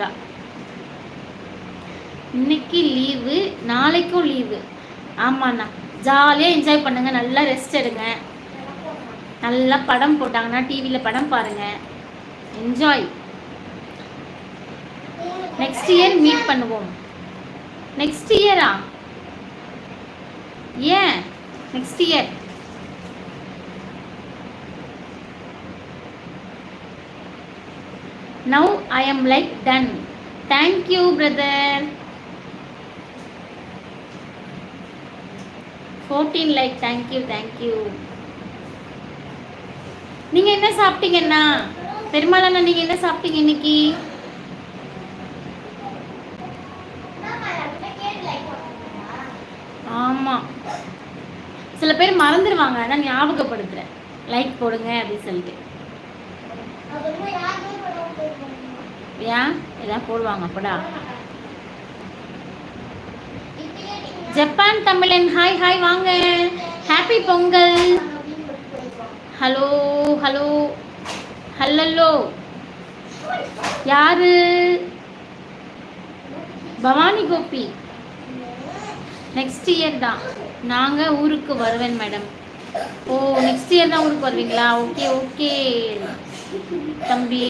சொல்கிறா இன்னைக்கு லீவு நாளைக்கும் லீவு ஆமாண்ணா. ஜாலியாக என்ஜாய் பண்ணுங்கள் நல்லா ரெஸ்ட் எடுங்க. நல்லா படம் போட்டாங்கன்னா டிவியில் படம் பாருங்கள் என்ஜாய் நெக்ஸ்ட் இயர் மீட் பண்ணுவோம். நெக்ஸ்ட் இயரா ஏன்? Next year now I am like ton thank you brother fourteen like thank you thank you நீங்கள் என்ன சாப்பிட்டீங்கண்ணா பெருமாளண்ணா நீங்கள் என்ன சாப்பிட்டீங்க இன்னைக்கு? ஆமாம் சில பேர் மறந்துடுவாங்க அதான் ஞாபகப்படுத்துகிறேன் லைக் போடுங்க அப்படின்னு சொல்லிட்டு. ஏன்? இதான் போடுவாங்க அப்படா ஜப்பான் தமிழன் ஹாய் ஹாய் வாங்க. Happy Pongal. Hello hello. Hello. யாரு? பவானி கோபி. நெக்ஸ்ட் இயர் தான். நாங்கள் ஊருக்கு வருவேன் மேடம் ஓ நெக்ஸ்ட் இயர் தான் ஊருக்கு வருவீங்களா? ஓகே ஓகே தம்பி.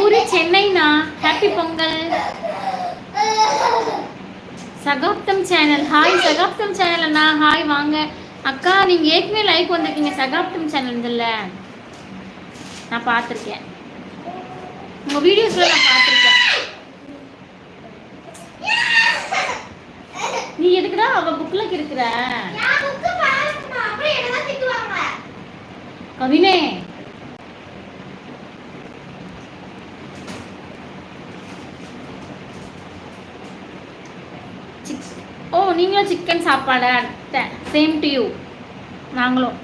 ஊரு சென்னைண்ணா. Happy Pongal. Sagaptham channel. Hi Sagaptham channel அண்ணா. ஹாய் வாங்க. அக்கா நீங்கள் ஏற்கனவே லைக் வந்திருக்கீங்க. சகாப்தம் சேனல் நான் பார்த்துருக்கேன். உங்கள் வீடியோஸில் நான் பார்த்துருக்கேன். நீ எதுக்குடா அவ புக்ல இருக்கிற கவினே. சிக்ஸ் ஓ நீங்களும் சிக்கன் சாப்பாடா சேம் டு யூ நாங்களும்.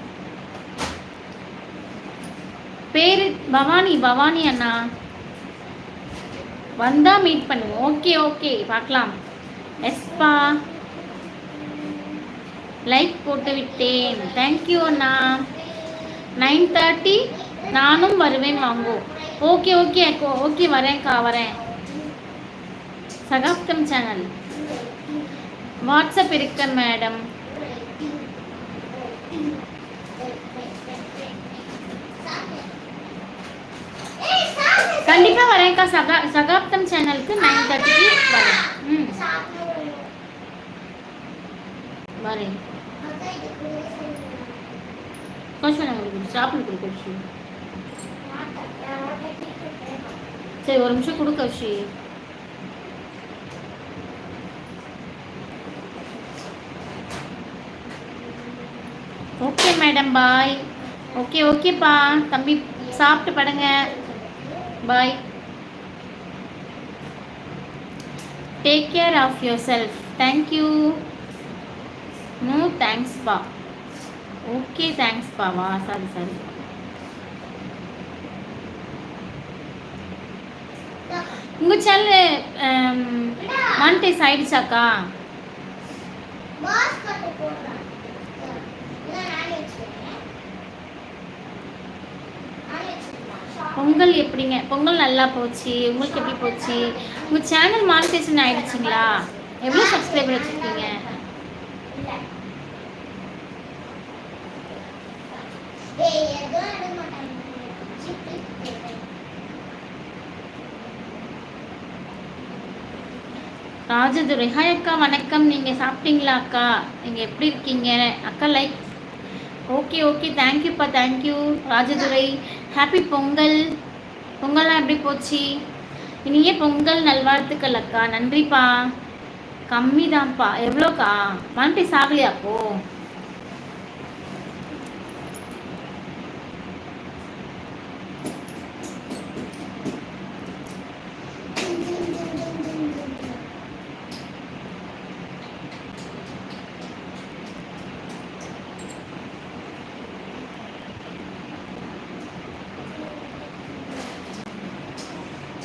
பேர் பவானி பவானி அண்ணா. வந்தால் மீட் பண்ணுவோம் ஓகே ஓகே பார்க்கலாம். எஸ்பா. லைக் போட்டு விட்டேன். தேங்க்யூ அண்ணா. நைன் தேர்ட்டி நானும் வருவேன் வாங்கோ. ஓகே ஓகே அக்கோ. ஓகே வரேன்க்கா வரேன். சகாப்தம் சேனல் வாட்ஸ்அப் இருக்கு மேடம். கண்டிப்பா வரேன்க்கா சகா சகாப்தம் சேனலுக்கு நைன் தேர்ட்டிக்கு வரேன். ம். வரேன். கொஞ்சம் உங்களுக்கு ஷாப்பில் கொடு கௌஷி சரி ஒரு நிமிஷம் கொடு Kaushi okay madam bye okay ஓகேப்பா தம்பி சாப்பிட்டு படுங்க. Bye take care of your self thank you no தேங்க்ஸ்ப்பா okay தேங்க்ஸ்ப்பா வா சாரி சாரி உங்கள் சேனல் மானிட்டைஸ் ஆயிடுச்சாக்கா? பொங்கல் எப்படிங்க? பொங்கல் நல்லா போச்சு. உங்களுக்கு எப்படி போச்சு? உங்கள் சேனல் மானிட்டேஷன் ஆயிடுச்சுங்களா? எவ்வளோ சப்ஸ்கிரைபர் வச்சுருக்கீங்க? ராஜதுரை. ஹாய் அக்கா வணக்கம். நீங்கள் சாப்பிட்டீங்களா அக்கா? நீங்கள் எப்படி இருக்கீங்க? அக்கா லைக் ஓகே ஓகே தேங்க்யூப்பா thank you Rajadurai happy Pongal பொங்கல்லாம் எப்படி போச்சு? இனியே பொங்கல் நல்வாழ்த்துக்கள் அக்கா. நன்றிப்பா கம்மி தான்ப்பா எவ்வளோக்கா? மண்டி சாகலையாப்போ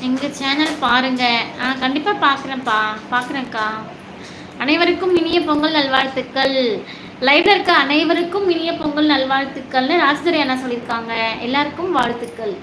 எங்கள் சேனல் பாருங்க. ஆ கண்டிப்பாக பார்க்குறேன்ப்பா பார்க்குறேன்க்கா அனைவருக்கும் இனிய பொங்கல் நல்வாழ்த்துக்கள். லைவ்ல இருக்க அனைவருக்கும் இனிய பொங்கல் நல்வாழ்த்துக்கள்னு ராஜதுரை அண்ணா சொல்லியிருக்காங்க. எல்லாருக்கும் வாழ்த்துக்கள்.